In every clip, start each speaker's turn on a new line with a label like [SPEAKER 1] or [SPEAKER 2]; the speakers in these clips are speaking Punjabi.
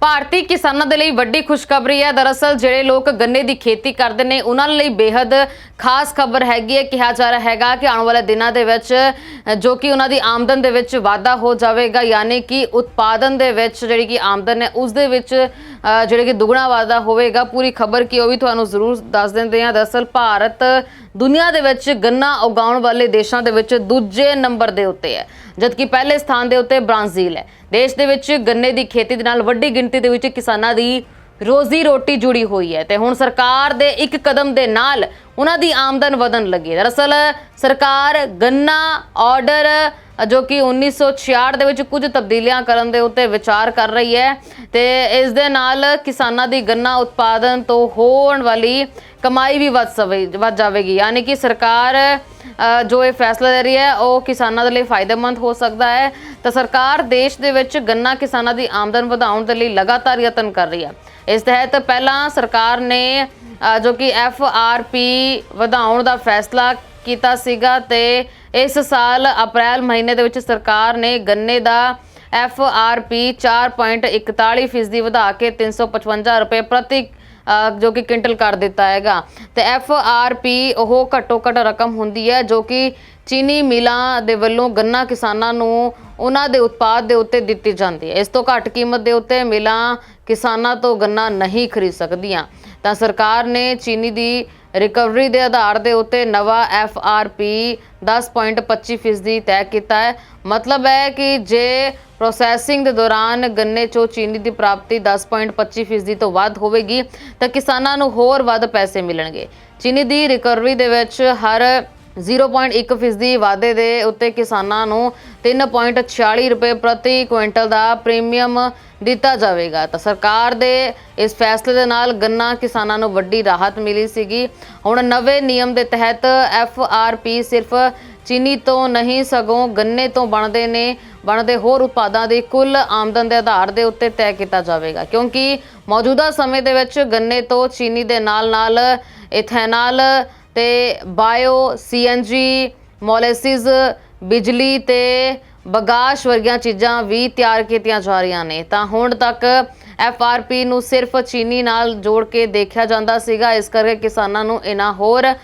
[SPEAKER 1] ਭਾਰਤੀ ਕਿਸਾਨਾਂ ਦੇ ਲਈ ਵੱਡੀ ਖੁਸ਼ਖਬਰੀ ਹੈ। ਦਰਅਸਲ ਜਿਹੜੇ ਲੋਕ ਗੰਨੇ ਦੀ ਖੇਤੀ ਕਰਦੇ ਨੇ, ਉਹਨਾਂ ਲਈ ਬੇहद ਖਾਸ ਖਬਰ ਹੈਗੀ ਹੈ। ਕਿਹਾ ਜਾ ਰਿਹਾ ਹੈਗਾ ਕਿ ਆਉਣ ਵਾਲੇ ਦਿਨਾਂ ਦੇ ਵਿੱਚ ਜੋ ਕਿ ਉਹਨਾਂ ਦੀ ਆਮਦਨ ਦੇ ਵਿੱਚ ਵਾਧਾ ਹੋ ਜਾਵੇਗਾ, ਯਾਨੀ ਕਿ ਉਤਪਾਦਨ ਦੇ ਵਿੱਚ ਜਿਹੜੀ ਕਿ ਆਮਦਨ ਹੈ, ਉਸ ਦੇ ਵਿੱਚ ਜਿਹੜੇ ਕਿ ਦੁੱਗਣਾ ਵਾਧਾ ਹੋਵੇਗਾ, ਪੂਰੀ ਖਬਰ ਕੀ ਉਹ ਵੀ ਤੁਹਾਨੂੰ ਜ਼ਰੂਰ ਦੱਸ ਦਿੰਦੇ ਹਾਂ। ਦਰਅਸਲ ਭਾਰਤ ਦੁਨੀਆ ਦੇ ਵਿੱਚ ਗੰਨਾ ਉਗਾਉਣ ਵਾਲੇ ਦੇਸ਼ਾਂ ਦੇ ਵਿੱਚ ਦੂਜੇ ਨੰਬਰ ਦੇ ਉੱਤੇ ਹੈ, ਜਦਕਿ ਪਹਿਲੇ ਸਥਾਨ ਦੇ ਉੱਤੇ ਬ੍ਰਾਜ਼ੀਲ ਹੈ। ਦੇਸ਼ ਦੇ ਵਿੱਚ ਗੰਨੇ ਦੀ ਖੇਤੀ ਦੇ ਨਾਲ ਵੱਡੀ ਗਿਣਤੀ ਦੇ ਵਿੱਚ ਕਿਸਾਨਾਂ ਦੀ ਰੋਜ਼ੀ ਰੋਟੀ ਜੁੜੀ ਹੋਈ ਹੈ ਤੇ ਹੁਣ ਸਰਕਾਰ ਦੇ ਇੱਕ ਕਦਮ ਦੇ ਨਾਲ ਉਹਨਾਂ ਦੀ ਆਮਦਨ ਵਧਣ ਲੱਗੀ ਦਰਅਸਲ, ਸਰਕਾਰ ਗੰਨਾ ਆਰਡਰ ਜੋ ਕਿ 1966 ਦੇ ਵਿੱਚ ਕੁਝ ਤਬਦੀਲੀਆਂ ਕਰਨ ਦੇ ਉੱਤੇ ਵਿਚਾਰ ਕਰ ਰਹੀ ਹੈ ਤੇ ਇਸ ਦੇ ਨਾਲ ਕਿਸਾਨਾਂ ਦੀ ਗੰਨਾ ਉਤਪਾਦਨ ਤੋਂ ਹੋਣ ਵਾਲੀ ਕਮਾਈ ਵੀ ਵੱਧ ਸਵੇ, ਵੱਧ ਜਾਵੇਗੀ। ਯਾਨੀ ਕਿ ਸਰਕਾਰ ਜੋ ਇਹ ਫੈਸਲਾ ਲੈ ਰਹੀ ਹੈ, ਉਹ ਕਿਸਾਨਾਂ ਦੇ ਲਈ ਫਾਇਦੇਮੰਦ ਹੋ ਸਕਦਾ ਹੈ। ਤਾਂ ਸਰਕਾਰ ਦੇਸ਼ ਦੇ ਵਿੱਚ ਗੰਨਾ ਕਿਸਾਨਾਂ ਦੀ ਆਮਦਨ ਵਧਾਉਣ ਦੇ ਲਈ ਲਗਾਤਾਰ ਯਤਨ ਕਰ ਰਹੀ ਹੈ। ਇਸ ਤਹਿਤ ਪਹਿਲਾਂ ਸਰਕਾਰ ਨੇ ਜੋ ਕਿ ਐਫ ਆਰ ਪੀ ਵਧਾਉਣ ਦਾ ਫੈਸਲਾ ਕੀਤਾ ਸੀਗਾ ਤੇ ਇਸ ਸਾਲ ਅਪ੍ਰੈਲ ਮਹੀਨੇ ਦੇ ਵਿੱਚ ਸਰਕਾਰ ਨੇ ਗੰਨੇ ਦਾ ਐਫ ਆਰ ਪੀ 4.41% ਫੀਸਦੀ ਵਧਾ ਕੇ 355 ਰੁਪਏ ਪ੍ਰਤੀ ਜੋ ਕਿ ਕੁਇੰਟਲ ਕਰ ਦਿੱਤਾ ਹੈਗਾ। ਤੇ ਐਫ ਆਰ ਪੀ ਉਹ ਘੱਟੋ ਘੱਟ ਰਕਮ ਹੁੰਦੀ ਹੈ ਜੋ ਕਿ ਚੀਨੀ ਮਿਲਾਂ ਦੇ ਵੱਲੋਂ ਗੰਨਾ ਕਿਸਾਨਾਂ ਨੂੰ ਉਹਨਾਂ ਦੇ ਉਤਪਾਦ ਦੇ ਉੱਤੇ ਦਿੱਤੀ ਜਾਂਦੀ ਹੈ। ਇਸ ਤੋਂ ਘੱਟ ਕੀਮਤ ਦੇ ਉੱਤੇ ਮਿਲਾਂ ਕਿਸਾਨਾਂ ਤੋਂ ਗੰਨਾ ਨਹੀਂ ਖਰੀਦ ਸਕਦੀਆਂ। ਤਾਂ ਸਰਕਾਰ ਨੇ ਚੀਨੀ ਦੀ ਰਿਕਵਰੀ ਦੇ ਆਧਾਰ ਦੇ ਉੱਤੇ ਨਵਾਂ ਐਫ ਆਰ ਪੀ 10.25% ਫੀਸਦੀ ਤੈਅ ਕੀਤਾ ਹੈ। ਮਤਲਬ ਹੈ ਕਿ ਜੇ ਪ੍ਰੋਸੈਸਿੰਗ ਦੇ ਦੌਰਾਨ ਗੰਨੇ ਚੋਂ ਚੀਨੀ ਦੀ ਪ੍ਰਾਪਤੀ 10.25% ਫੀਸਦੀ ਤੋਂ ਵੱਧ ਹੋਵੇਗੀ, ਤਾਂ ਕਿਸਾਨਾਂ ਨੂੰ ਹੋਰ ਵੱਧ ਪੈਸੇ ਮਿਲਣਗੇ। ਚੀਨੀ ਦੀ ਰਿਕਵਰੀ ਦੇ ਵਿੱਚ ਹਰ 0.1 ਫੀਸਦੀ ਵਾਧੇ ਦੇ ਉੱਤੇ ਕਿਸਾਨਾਂ ਨੂੰ 3.46 ਰੁਪਏ ਪ੍ਰਤੀ ਕੁਇੰਟਲ ਦਾ ਪ੍ਰੀਮੀਅਮ ਦਿੱਤਾ ਜਾਵੇਗਾ। ਤਾਂ ਸਰਕਾਰ ਦੇ ਇਸ ਫੈਸਲੇ ਦੇ ਨਾਲ ਗੰਨਾ ਕਿਸਾਨਾਂ ਨੂੰ ਵੱਡੀ ਰਾਹਤ ਮਿਲੀ ਸੀਗੀ। ਹੁਣ ਨਵੇਂ ਨਿਯਮ ਦੇ ਤਹਿਤ ਐਫ ਆਰ ਪੀ ਸਿਰਫ ਚੀਨੀ ਤੋਂ ਨਹੀਂ, ਸਗੋਂ ਗੰਨੇ ਤੋਂ ਬਣਦੇ ਨੇ, ਬਣਦੇ ਹੋਰ ਉਤਪਾਦਾਂ ਦੀ ਕੁੱਲ ਆਮਦਨ ਦੇ ਆਧਾਰ ਦੇ ਉੱਤੇ ਤੈਅ ਕੀਤਾ ਜਾਵੇਗਾ। ਕਿਉਂਕਿ ਮੌਜੂਦਾ ਸਮੇਂ ਦੇ ਵਿੱਚ ਗੰਨੇ ਤੋਂ ਚੀਨੀ ਦੇ ਨਾਲ-ਨਾਲ ਇਥੈਨਲ ਤੇ ਬਾਇਓ ਸੀਐਨਜੀ ਮੋਲੇਸਿਸ, ਬਿਜਲੀ ਤੇ ਬਗਾਸ਼ ਵਰਗੀਆਂ ਚੀਜ਼ਾਂ ਵੀ ਤਿਆਰ ਕੀਤੀਆਂ ਜਾ ਰਹੀਆਂ ਨੇ। ਤਾਂ ਹੁਣ ਤੱਕ ਐਫਆਰਪੀ ਨੂੰ ਸਿਰਫ ਚੀਨੀ ਨਾਲ ਜੋੜ ਕੇ ਦੇਖਿਆ ਜਾਂਦਾ ਸੀਗਾ। ਇਸ ਕਰਕੇ ਕਿਸਾਨਾਂ ਨੂੰ ਇਹਨਾਂ ਹੋਰ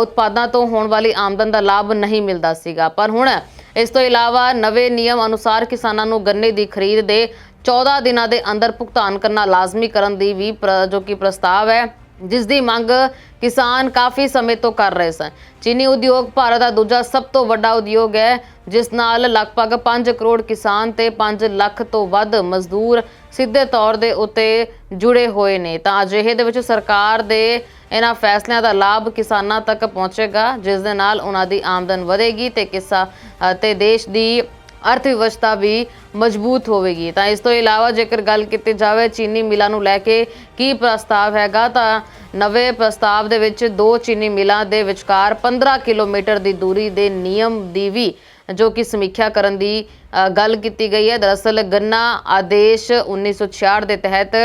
[SPEAKER 1] ਉਤਪਾਦਾਂ ਤੋਂ ਹੋਣ ਵਾਲੀ ਆਮਦਨ ਦਾ ਲਾਭ ਨਹੀਂ ਮਿਲਦਾ ਸੀਗਾ। ਪਰ ਹੁਣ ਇਸ ਤੋਂ ਇਲਾਵਾ ਨਵੇਂ ਨਿਯਮ ਅਨੁਸਾਰ ਕਿਸਾਨਾਂ ਨੂੰ ਗੰਨੇ ਦੀ ਖਰੀਦ ਦੇ 14 ਦਿਨਾਂ ਦੇ ਅੰਦਰ ਭੁਗਤਾਨ ਕਰਨਾ ਲਾਜ਼ਮੀ ਕਰਨ ਦੀ ਵੀ ਪ੍ਰ- ਜੋ ਕਿ ਪ੍ਰਸਤਾਵ ਹੈ। ਜਿਸ ਦੀ ਮੰਗ ਕਿਸਾਨ ਕਾਫੀ ਸਮੇਂ ਤੋਂ ਕਰ ਰਹੇ ਸਨ। ਚੀਨੀ ਉਦਯੋਗ ਭਾਰਤ ਦਾ ਦੂਜਾ ਸਭ ਤੋਂ ਵੱਡਾ ਉਦਯੋਗ ਹੈ, ਜਿਸ ਨਾਲ ਲਗਭਗ 5 ਕਰੋੜ ਕਿਸਾਨ ਤੇ 5 ਲੱਖ ਤੋਂ ਵੱਧ ਮਜ਼ਦੂਰ ਸਿੱਧੇ ਤੌਰ ਦੇ ਉੱਤੇ ਜੁੜੇ ਹੋਏ ਨੇ। ਤਾਂ ਅਜਿਹੇ ਦੇ ਵਿੱਚ ਸਰਕਾਰ ਦੇ ਇਹਨਾਂ ਫੈਸਲਿਆਂ ਦਾ ਲਾਭ ਕਿਸਾਨਾਂ ਤੱਕ ਪਹੁੰਚੇਗਾ, ਜਿਸ ਦੇ ਨਾਲ ਉਹਨਾਂ ਦੀ ਆਮਦਨ ਵਧੇਗੀ ਤੇ ਕਿਸਾ ਅਤੇ ਦੇਸ਼ ਦੀ ਅਰਥ ਵਿਵਸਥਾ ਵੀ ਮਜ਼ਬੂਤ ਹੋਵੇਗੀ। ਤਾਂ ਇਸ ਤੋਂ ਇਲਾਵਾ ਜੇਕਰ ਗੱਲ ਕੀਤੀ ਜਾਵੇ ਚੀਨੀ ਮਿਲਾਂ ਨੂੰ ਲੈ ਕੇ ਕੀ ਪ੍ਰਸਤਾਵ ਹੈਗਾ, ਤਾਂ ਨਵੇਂ ਪ੍ਰਸਤਾਵ ਦੇ ਵਿੱਚ ਦੋ ਚੀਨੀ ਮਿਲਾਂ ਦੇ ਵਿਚਕਾਰ 15 ਕਿਲੋਮੀਟਰ ਦੀ ਦੂਰੀ ਦੇ ਨਿਯਮ ਦੀ ਵੀ, ਜੋ ਕਿ ਸਮੀਖਿਆ ਕਰਨ ਦੀ ਗੱਲ ਕੀਤੀ ਗਈ ਹੈ। ਦਰਅਸਲ ਗੰਨਾ ਆਦੇਸ਼ 1966 ਦੇ ਤਹਿਤ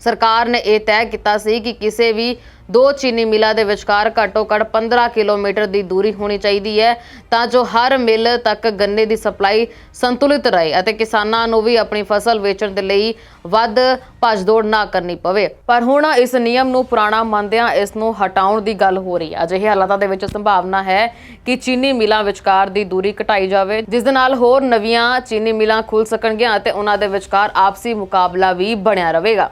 [SPEAKER 1] ਸਰਕਾਰ ਨੇ ਇਹ ਤੈਅ ਕੀਤਾ ਸੀ ਕਿ ਕਿਸੇ ਵੀ ਦੋ ਚੀਨੀ ਮਿਲਾਂ ਦੇ ਵਿਚਕਾਰ ਘੱਟੋ ਘੱਟ 15 ਕਿਲੋਮੀਟਰ ਦੀ ਦੂਰੀ ਹੋਣੀ ਚਾਹੀਦੀ ਹੈ, ਤਾਂ ਜੋ ਹਰ ਮਿਲ ਤੱਕ ਗੰਨੇ ਦੀ ਸਪਲਾਈ ਸੰਤੁਲਿਤ ਰਹੇ ਅਤੇ ਕਿਸਾਨਾਂ ਨੂੰ ਵੀ ਆਪਣੀ ਫਸਲ ਵੇਚਣ ਦੇ ਲਈ ਵੱਧ ਭੱਜ-ਦੌੜ ਨਾ ਕਰਨੀ ਪਵੇ। ਪਰ ਹੁਣ ਇਸ ਨਿਯਮ ਨੂੰ ਪੁਰਾਣਾ ਮੰਨਦਿਆਂ ਇਸ ਨੂੰ ਹਟਾਉਣ ਦੀ ਗੱਲ ਹੋ ਰਹੀ ਹੈ। ਅਜਿਹੇ ਹਾਲਾਤਾਂ ਦੇ ਵਿੱਚ ਸੰਭਾਵਨਾ ਹੈ ਕਿ ਚੀਨੀ ਮਿਲਾਂ ਵਿਚਕਾਰ ਦੀ ਦੂਰੀ ਘਟਾਈ ਜਾਵੇ, ਜਿਸ ਦੇ ਨਾਲ ਹੋਰ ਨਵੀਆਂ ਚੀਨੀ ਮਿਲਾਂ ਖੁੱਲ ਸਕਣਗੀਆਂ ਅਤੇ ਉਹਨਾਂ ਦੇ ਵਿਚਕਾਰ ਆਪਸੀ ਮੁਕਾਬਲਾ ਵੀ ਬਣਿਆ ਰਹੇਗਾ।